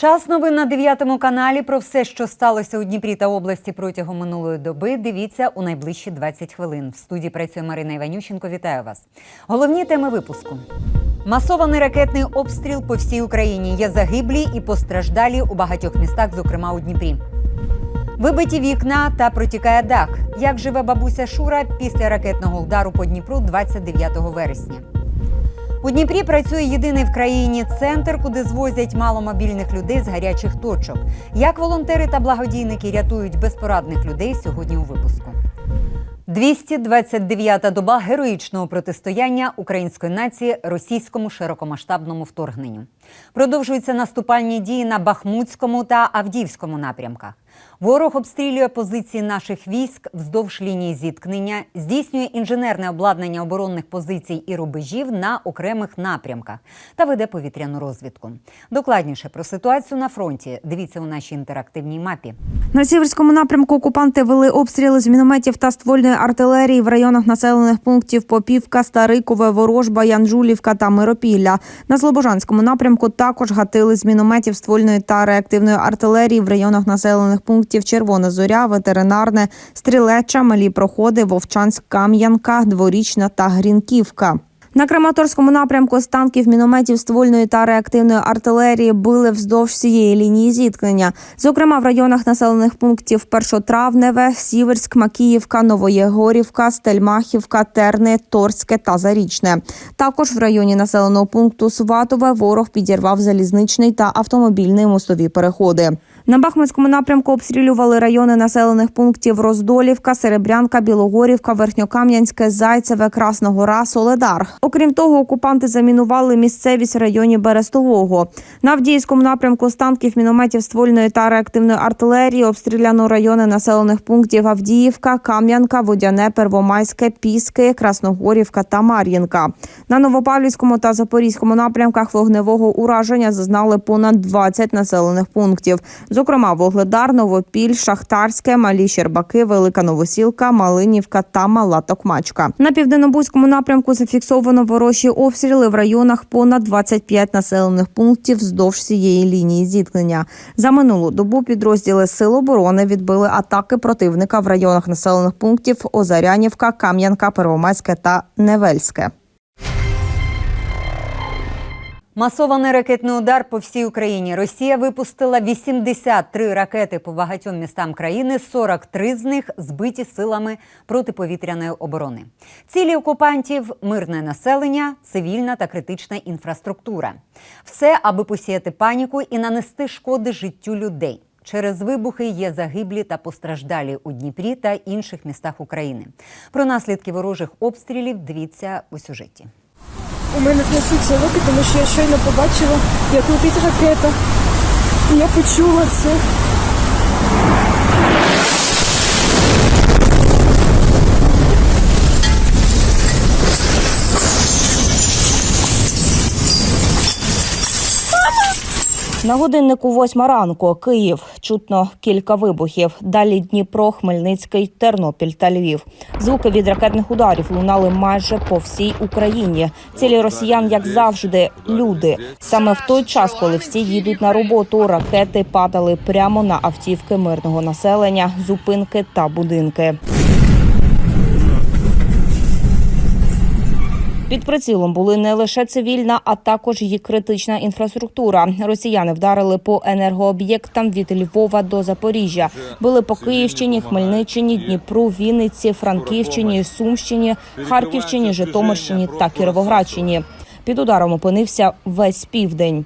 Час новин на 9 каналі про все, що сталося у Дніпрі та області протягом минулої доби. Дивіться у найближчі 20 хвилин. В студії працює Марина Іванющенко. Вітаю вас. Головні теми випуску. Масований ракетний обстріл по всій Україні. Є загиблі і постраждалі у багатьох містах, зокрема у Дніпрі. Вибиті вікна та протікає дах. Як живе бабуся Шура після ракетного удару по Дніпру 29 вересня. У Дніпрі працює єдиний в країні центр, куди звозять маломобільних людей з гарячих точок. Як волонтери та благодійники рятують безпорадних людей сьогодні у випуску. 229-та доба героїчного протистояння української нації російському широкомасштабному вторгненню. Продовжуються наступальні дії на Бахмутському та Авдіївському напрямках. Ворог обстрілює позиції наших військ вздовж лінії зіткнення, здійснює інженерне обладнання оборонних позицій і рубежів на окремих напрямках та веде повітряну розвідку. Докладніше про ситуацію на фронті дивіться у нашій інтерактивній мапі. На сіверському напрямку окупанти вели обстріли з мінометів та ствольної артилерії в районах населених пунктів Попівка, Старикове, Ворожба, Янжулівка та Миропілля. На Слобожанському напрямку також гатили з мінометів ствольної та реактивної артилерії в районах населених пунктів Червона Зоря, Ветеринарне, Стрілеча, Малі Проходи, Вовчанськ, Кам'янка, Дворічна та Грінківка. На Краматорському напрямку з танків, мінометів, ствольної та реактивної артилерії били вздовж всієї лінії зіткнення. Зокрема, в районах населених пунктів Першотравневе, Сіверськ, Макіївка, Новоєгорівка, Стельмахівка, Терни, Торське та Зарічне. Також в районі населеного пункту Сватове ворог підірвав залізничний та автомобільний мостові переходи. На Бахмутському напрямку обстрілювали райони населених пунктів Роздолівка, Серебрянка, Білогорівка, Верхньокам'янське, Зайцеве, Красногора, Соледар. Окрім того, окупанти замінували місцевість в районі Берестового. На Авдіївському напрямку з танків, мінометів ствольної та реактивної артилерії обстріляно райони населених пунктів Авдіївка, Кам'янка, Водяне, Первомайське, Піски, Красногорівка та Мар'їнка. На Новопавлівському та Запорізькому напрямках вогневого ураження зазнали понад 20 населених пунктів. Зокрема, Вогледар, Новопіль, Шахтарське, Малі Щербаки, Велика Новосілка, Малинівка та Мала Токмачка. На південнобузькому напрямку зафіксовано ворожі обстріли в районах понад 25 населених пунктів вздовж цієї лінії зіткнення. За минулу добу підрозділи Сил оборони відбили атаки противника в районах населених пунктів Озарянівка, Кам'янка, Первомайське та Невельське. Масований ракетний удар по всій Україні. Росія випустила 83 ракети по багатьом містам країни. 43 з них збиті силами протиповітряної оборони. Цілі окупантів мирне населення, цивільна та критична інфраструктура. Все, аби посіяти паніку і нанести шкоди життю людей. Через вибухи є загиблі та постраждалі у Дніпрі та інших містах України. Про наслідки ворожих обстрілів дивіться у сюжеті. У мене трясуться руки, тому що я щойно побачила, як летить ракета. І я почула це. На годиннику восьма ранку Київ чутно кілька вибухів. Далі Дніпро, Хмельницький, Тернопіль та Львів. Звуки від ракетних ударів лунали майже по всій Україні. Цілі росіян, як завжди, люди. Саме в той час, коли всі їдуть на роботу, ракети падали прямо на автівки мирного населення, зупинки та будинки. Під прицілом були не лише цивільна, а також її критична інфраструктура. Росіяни вдарили по енергооб'єктам від Львова до Запоріжжя. Били по Київщині, Хмельниччині, Дніпру, Вінниці, Франківщині, Сумщині, Харківщині, Житомирщині та Кіровоградщині. Під ударом опинився весь південь.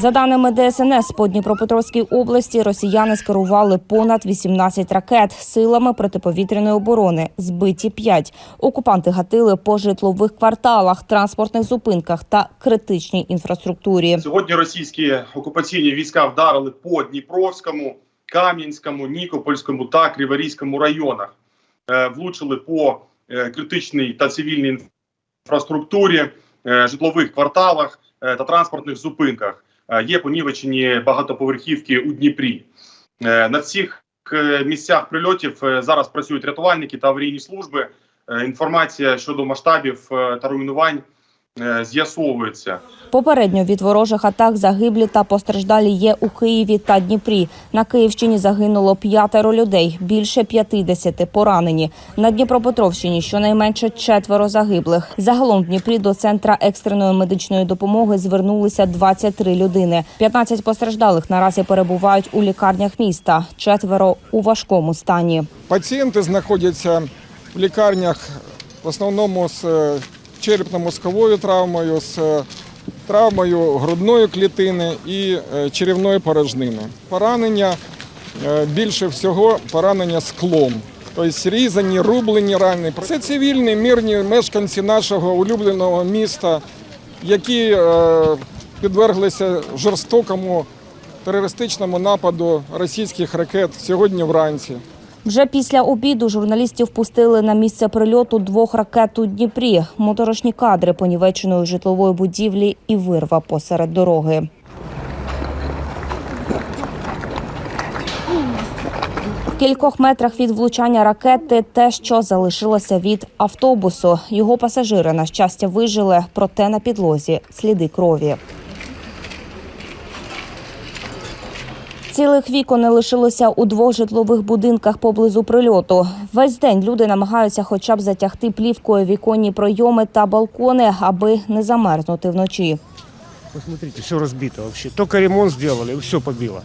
За даними ДСНС, по Дніпропетровській області росіяни скерували понад 18 ракет силами протиповітряної оборони. Збиті 5. Окупанти гатили по житлових кварталах, транспортних зупинках та критичній інфраструктурі. Сьогодні російські окупаційні війська вдарили по Дніпровському, Кам'янському, Нікопольському та Криворізькому районах, Е, влучили по е, критичній та цивільній інфраструктурі, е, житлових кварталах та транспортних зупинках. Е, є понівечені багатоповерхівки у Дніпрі. Е, На всіх е, місцях прильотів зараз працюють рятувальники та аварійні служби. Інформація щодо масштабів та руйнувань з'ясовується. Попередньо від ворожих атак загиблі та постраждалі є у Києві та Дніпрі. На Київщині загинуло п'ятеро людей, більше 50 поранені. На Дніпропетровщині щонайменше четверо загиблих. Загалом в Дніпрі до центра екстреної медичної допомоги звернулися 23 людини. 15 постраждалих наразі перебувають у лікарнях міста. Четверо у важкому стані. Пацієнти знаходяться в лікарнях в основному з е, черепно-мозковою травмою, з е, травмою грудної клітини і е, черевної порожнини. Поранення е, більше всього поранення склом. Тобто різані, рублені рани. Це цивільні мирні мешканці нашого улюбленого міста, які підверглися жорстокому терористичному нападу російських ракет сьогодні вранці. Вже після обіду журналістів пустили на місце прильоту двох ракет у Дніпрі. Моторошні кадри понівеченої житлової будівлі і вирва посеред дороги. В кількох метрах від влучання ракети те, що залишилося від автобусу. Його пасажири, на щастя, вижили, проте на підлозі сліди крові. Цілих вікон не лишилося у двох житлових будинках поблизу прильоту. Весь день люди намагаються хоча б затягти плівкою віконні пройоми та балкони, аби не замерзнути вночі. Посмотрите, все разбито вообще. Только ремонт сделали, все побило.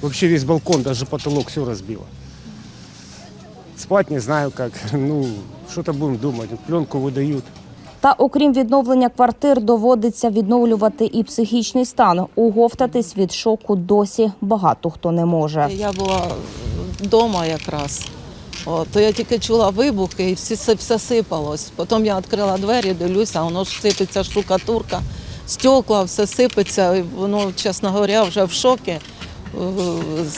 Вообще весь балкон, даже потолок, все разбило. Спать не знаю как. Ну, что-то будем думать. Пленку выдают. Та окрім відновлення квартир, доводиться відновлювати і психічний стан. Уговтатись від шоку досі багато хто не може. Я була вдома якраз. О, то я тільки чула вибухи і всі, все, все сипалось. Потім я відкрила двері, дивлюся, воно ж сипеться штукатурка, стекла, все сипеться. І воно, чесно говоря, вже в шокі. Е,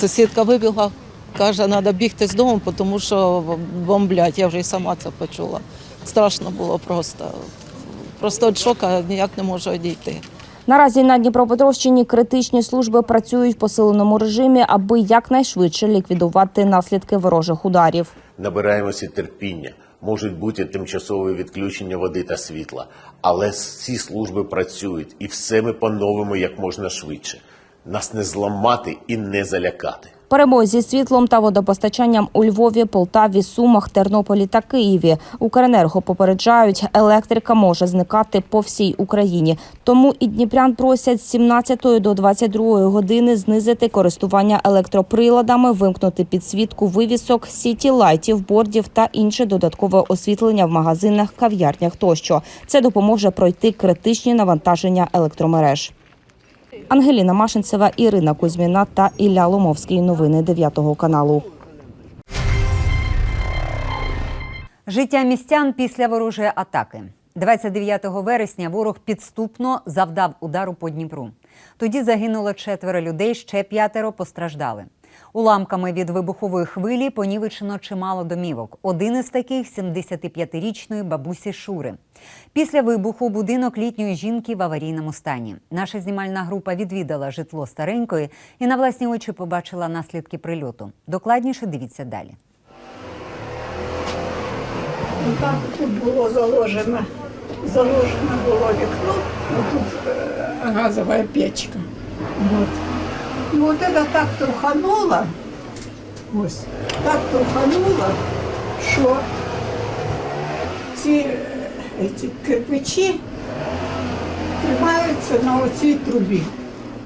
Сусідка вибігла, каже, треба бігти з дому, тому що бомблять. Я вже й сама це почула. Страшно було просто. Просто від шока ніяк не можу одійти. Наразі на Дніпропетровщині критичні служби працюють в посиленому режимі, аби якнайшвидше ліквідувати наслідки ворожих ударів. Набираємося терпіння. Можуть бути тимчасові відключення води та світла, але ці служби працюють і все ми поновимо як можна швидше. Нас не зламати і не залякати. Перебої зі світлом та водопостачанням у Львові, Полтаві, Сумах, Тернополі та Києві. Укренерго попереджають, електрика може зникати по всій Україні. Тому і дніпрян просять з 17 до 22 години знизити користування електроприладами, вимкнути підсвітку вивісок, сіті лайтів, бордів та інше додаткове освітлення в магазинах, кав'ярнях тощо. Це допоможе пройти критичні навантаження електромереж. Ангеліна Машинцева, Ірина Кузьміна та Ілля Ломовський. Новини 9 каналу. Життя містян після ворожої атаки. 29 вересня ворог підступно завдав удару по Дніпру. Тоді загинуло четверо людей, ще п'ятеро постраждали. Уламками від вибухової хвилі понівечено чимало домівок. Один із таких 75-річної бабусі Шури. Після вибуху будинок літньої жінки в аварійному стані. Наша знімальна група відвідала житло старенької і на власні очі побачила наслідки прильоту. Докладніше дивіться далі. Так тут було заложено, заложено було вікно, тут э, газовая печка. Вот. И вот это так трухануло, ось, так трухануло, що ці е, ці кирпичі тримаються на оцій трубі.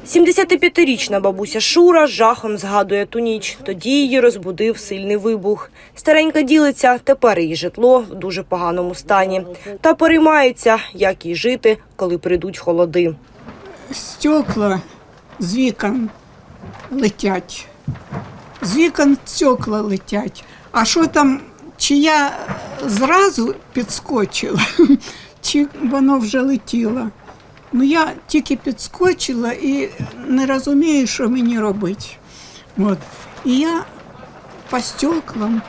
75-річна бабуся Шура жахом згадує ту ніч. Тоді її розбудив сильний вибух. Старенька ділиться, тепер її житло в дуже поганому стані. Та переймається, як їй жити, коли прийдуть холоди. Стекла з вікон летять. З вікон стекла летять. А що там, чи я зразу підскочила, чи воно вже летіло? Ну я тільки підскочила і не розумію, що мені робити. От. І я по стеклам,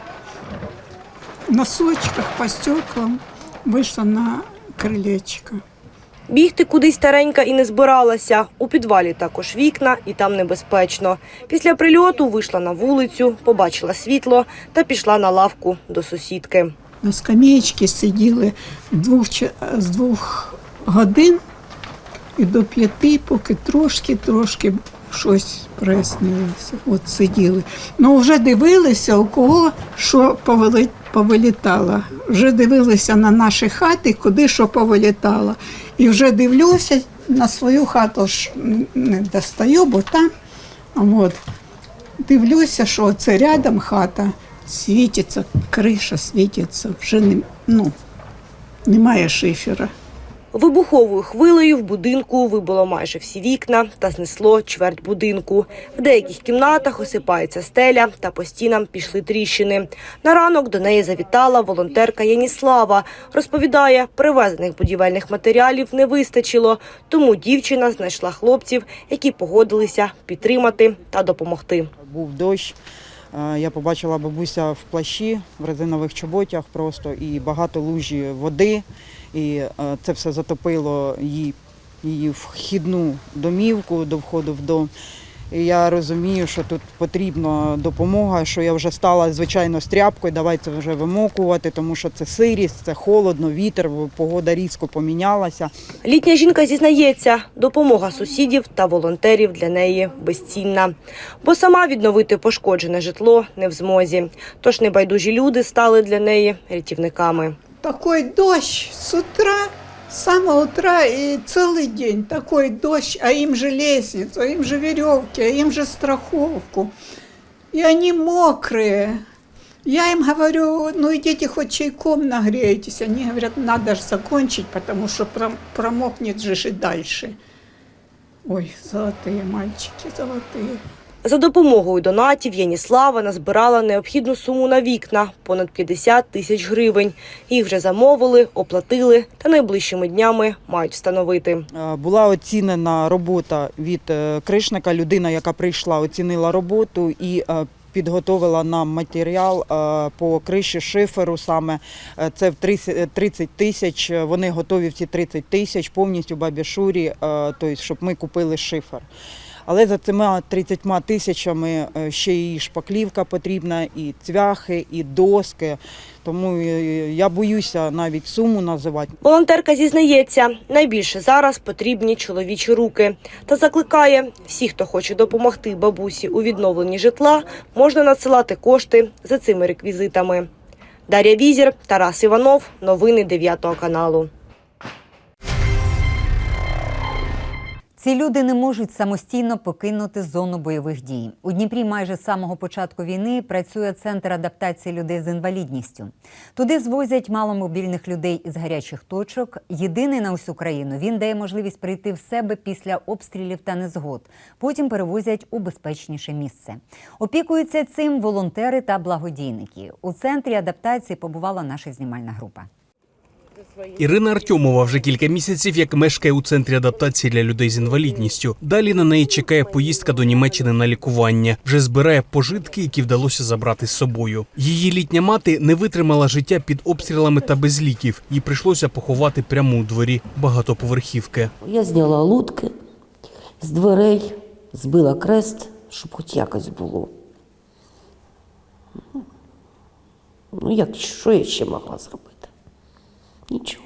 носочках по стеклам вийшла на крилечко. Бігти кудись старенька і не збиралася. У підвалі також вікна, і там небезпечно. Після прильоту вийшла на вулицю, побачила світло та пішла на лавку до сусідки. На скамеечці сиділи двох, з двох годин і до п'яти, поки трошки-трошки щось прояснилося. От сиділи. Ну вже дивилися, у кого що повили- повилітало. Вже дивилися на наші хати, куди що повилітало. І вже дивлюся на свою хату ж не достаю, бо там. От. Дивлюся, що це рядом хата світиться, криша світиться, вже не, ну, немає шифера. Вибуховою хвилею в будинку вибило майже всі вікна та знесло чверть будинку. В деяких кімнатах осипається стеля та по стінам пішли тріщини. На ранок до неї завітала волонтерка Яніслава. Розповідає, привезених будівельних матеріалів не вистачило, тому дівчина знайшла хлопців, які погодилися підтримати та допомогти. Був дощ. е, Я побачила бабуся в плащі, в резинових чоботях просто і багато лужі води. І е, це все затопило її, її вхідну домівку до входу в дом. І я розумію, що тут потрібна допомога, що я вже стала звичайно з тряпкою, давай це вже вимокувати, тому що це сирість, це холодно, вітер, погода різко помінялася. Літня жінка зізнається, допомога сусідів та волонтерів для неї безцінна, бо сама відновити пошкоджене житло не в змозі. Тож небайдужі люди стали для неї рятівниками. Такой дождь с утра, с самого утра и целый день такой дождь, а им же лестницу, а им же веревки, а им же страховку. И они мокрые. Я им говорю, ну идите хоть чайком нагрейтесь. Они говорят, надо же закончить, потому что пром- промокнет же и дальше. Ой, золотые мальчики, золотые. За допомогою донатів Яніслава назбирала необхідну суму на вікна – понад 50 тисяч гривень. Їх вже замовили, оплатили та найближчими днями мають встановити. Е, Була оцінена робота від е, кришника, людина, яка прийшла, оцінила роботу і е, підготовила нам матеріал по криші шиферу. Саме це в 30 30 тисяч. Вони готові в ці 30 тисяч повністю бабі Шурі, тобто, щоб ми купили шифер. Але за цими 30 тисячами е, ще і шпаклівка потрібна, і цвяхи, і доски. Тому е, я боюся навіть суму називати. Волонтерка зізнається, найбільше зараз потрібні чоловічі руки та закликає всіх, хто хоче допомогти бабусі у відновленні житла, можна надсилати кошти за цими реквізитами. Дар'я Візір, Тарас Іванов. Новини 9 каналу. Ці люди не можуть самостійно покинути зону бойових дій. У Дніпрі майже з самого початку війни працює центр адаптації людей з інвалідністю. Туди звозять маломобільних людей із гарячих точок. Єдиний на усю країну він дає можливість прийти в себе після обстрілів та незгод. Потім перевозять у безпечніше місце. Опікуються цим волонтери та благодійники. У центрі адаптації побувала наша знімальна група. Ірина Артьомова вже кілька місяців як мешкає у центрі адаптації для людей з інвалідністю. Далі на неї чекає поїздка до Німеччини на лікування. Вже збирає пожитки, які вдалося забрати з собою. Її літня мати не витримала життя під обстрілами та без ліків. Їй прийшлося поховати прямо у дворі багатоповерхівки. Я зняла лутки з дверей, збила крест, щоб хоч якось було. Ну, як, що я ще могла зробити? Нічого.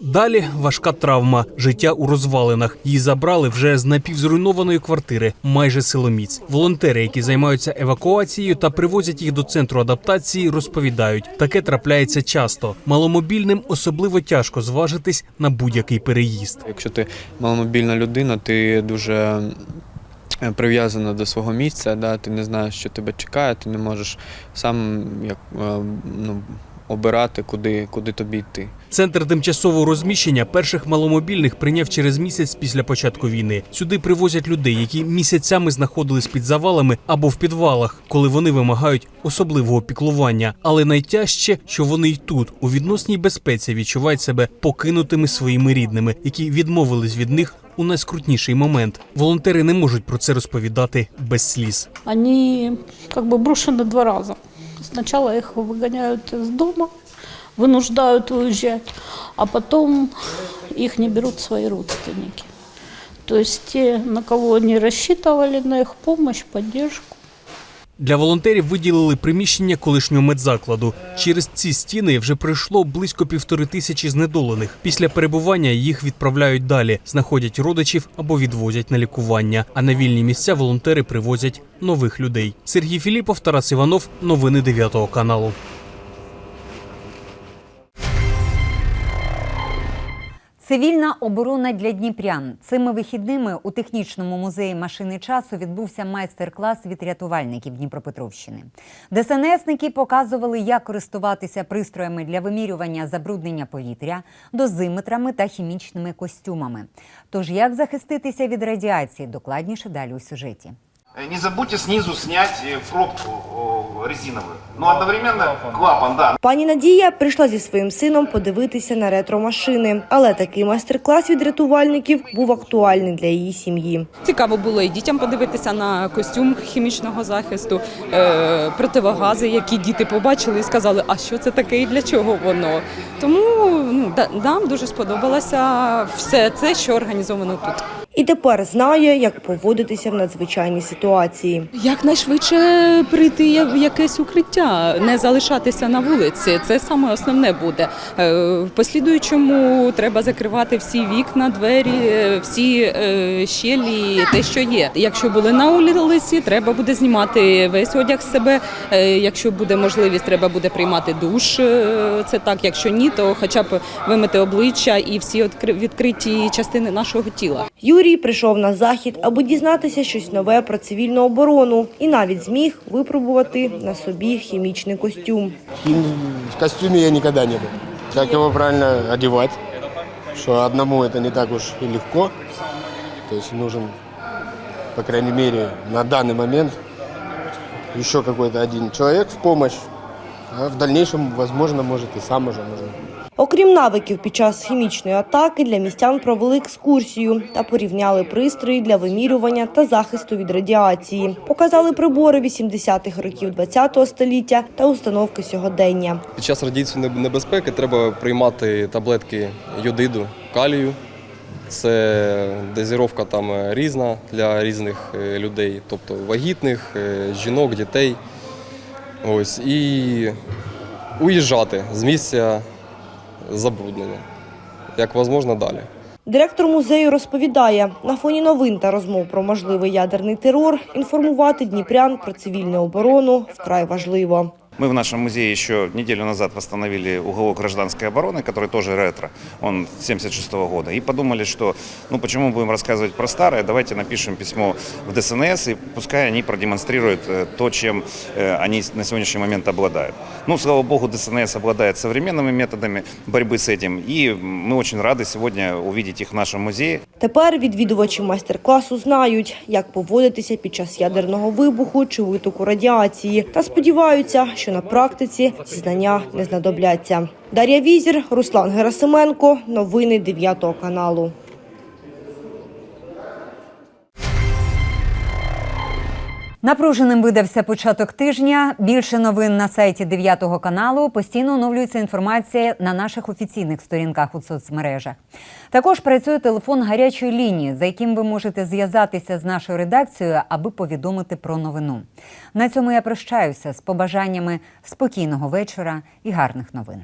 Далі важка травма, життя у розвалинах. Її забрали вже з напівзруйнованої квартири, майже силоміць. Волонтери, які займаються евакуацією та привозять їх до центру адаптації, розповідають, таке трапляється часто. Маломобільним особливо тяжко зважитись на будь-який переїзд. Якщо ти маломобільна людина, ти дуже е, прив'язана до свого місця, да? ти не знаєш, що тебе чекає, ти не можеш сам як, е, ну, обирати, куди, куди тобі йти. Центр тимчасового розміщення перших маломобільних прийняв через місяць після початку війни. Сюди привозять людей, які місяцями знаходились під завалами або в підвалах, коли вони вимагають особливого піклування. Але найтяжче, що вони й тут, у відносній безпеці, відчувають себе покинутими своїми рідними, які відмовились від них у найскрутніший момент. Волонтери не можуть про це розповідати без сліз. Они как бы брошены два раза. Сначала их выгоняют из дома, вынуждают уезжать, а потом их не берут свои родственники. То есть те, на кого они рассчитывали, на их помощь, поддержку. Для волонтерів виділили приміщення колишнього медзакладу. Через ці стіни вже пройшло близько півтори тисячі знедолених. Після перебування їх відправляють далі, знаходять родичів або відвозять на лікування. А на вільні місця волонтери привозять нових людей. Сергій Філіпов, Тарас Іванов. Новини 9 каналу. Цивільна оборона для дніпрян. Цими вихідними у технічному музеї машини часу відбувся майстер-клас від рятувальників Дніпропетровщини. ДСНСники показували, як користуватися пристроями для вимірювання забруднення повітря, дозиметрами та хімічними костюмами. Тож як захиститися від радіації, докладніше далі у сюжеті. Не забудьте снизу снять э, пробку резиновую. Ну, одновременно клапан, да. Пані Надія прийшла зі своїм сином подивитися на ретро-машини, але такий майстер-клас від рятувальників був актуальний для її сім'ї. Цікаво було і дітям подивитися на костюм хімічного захисту, е, противогази, які діти побачили і сказали, а що це таке і для чого воно. Тому ну, да- нам дуже сподобалося все це, що організовано тут. І тепер знає, як поводитися в надзвичайній ситуації. Якнайшвидше прийти в якесь укриття, не залишатися на вулиці. Це саме основне буде. Е, В послідуючому треба закривати всі вікна, двері, е, всі е, щелі, те, що є. Якщо були на вулиці, треба буде знімати весь одяг з себе. Якщо буде можливість, треба буде приймати душ. Це так. Якщо ні, то хоча б вимити обличчя і всі відкри- відкриті частини нашого тіла. Юрій прийшов на захід, аби дізнатися щось нове про цивільну оборону, і навіть зміг випробувати на собі хімічний костюм. В костюме я никогда не был. Как его правильно одевать, что одному это не так уж и легко. То есть нужен, по крайней мере, на данный момент еще какой-то один человек в помощь. А в дальнейшем, возможно, может и сам уже можно. Окрім навиків під час хімічної атаки, для містян провели екскурсію та порівняли пристрої для вимірювання та захисту від радіації. Показали прибори 80-х років ХХ століття та установки сьогодення. Під час радіаційної небезпеки треба приймати таблетки йодиду, калію. Це дозіровка там е, різна для різних е, людей, тобто вагітних, е, жінок, дітей. Ось, і уїжджати з місця забруднення, як можливо далі. Директор музею розповідає, на фоні новин та розмов про можливий ядерний терор інформувати дніпрян про цивільну оборону вкрай важливо. Мы в нашем музее еще неделю назад восстановили уголок гражданской обороны, который тоже ретро, он 76 года. И подумали, что ну почему мы будем рассказывать про старое, давайте напишем письмо в ДСНС, и пускай они продемонстрируют э, то, чем э, они на сегодняшний момент обладают. Ну, слава богу, ДСНС обладает современными методами борьбы с этим, и мы очень рады сегодня увидеть их в нашем музее. Тепер відвідувачі майстер-класу знають, як поводитися під час ядерного вибуху чи витоку радіації, та сподіваються, що на практиці ці знання не знадобляться. Дар'я Візір, Руслан Герасименко. Новини 9 каналу. Напруженим видався початок тижня. Більше новин на сайті 9 каналу. Постійно оновлюється інформація на наших офіційних сторінках у соцмережах. Також працює телефон гарячої лінії, за яким ви можете зв'язатися з нашою редакцією, аби повідомити про новину. На цьому я прощаюся з побажаннями спокійного вечора і гарних новин.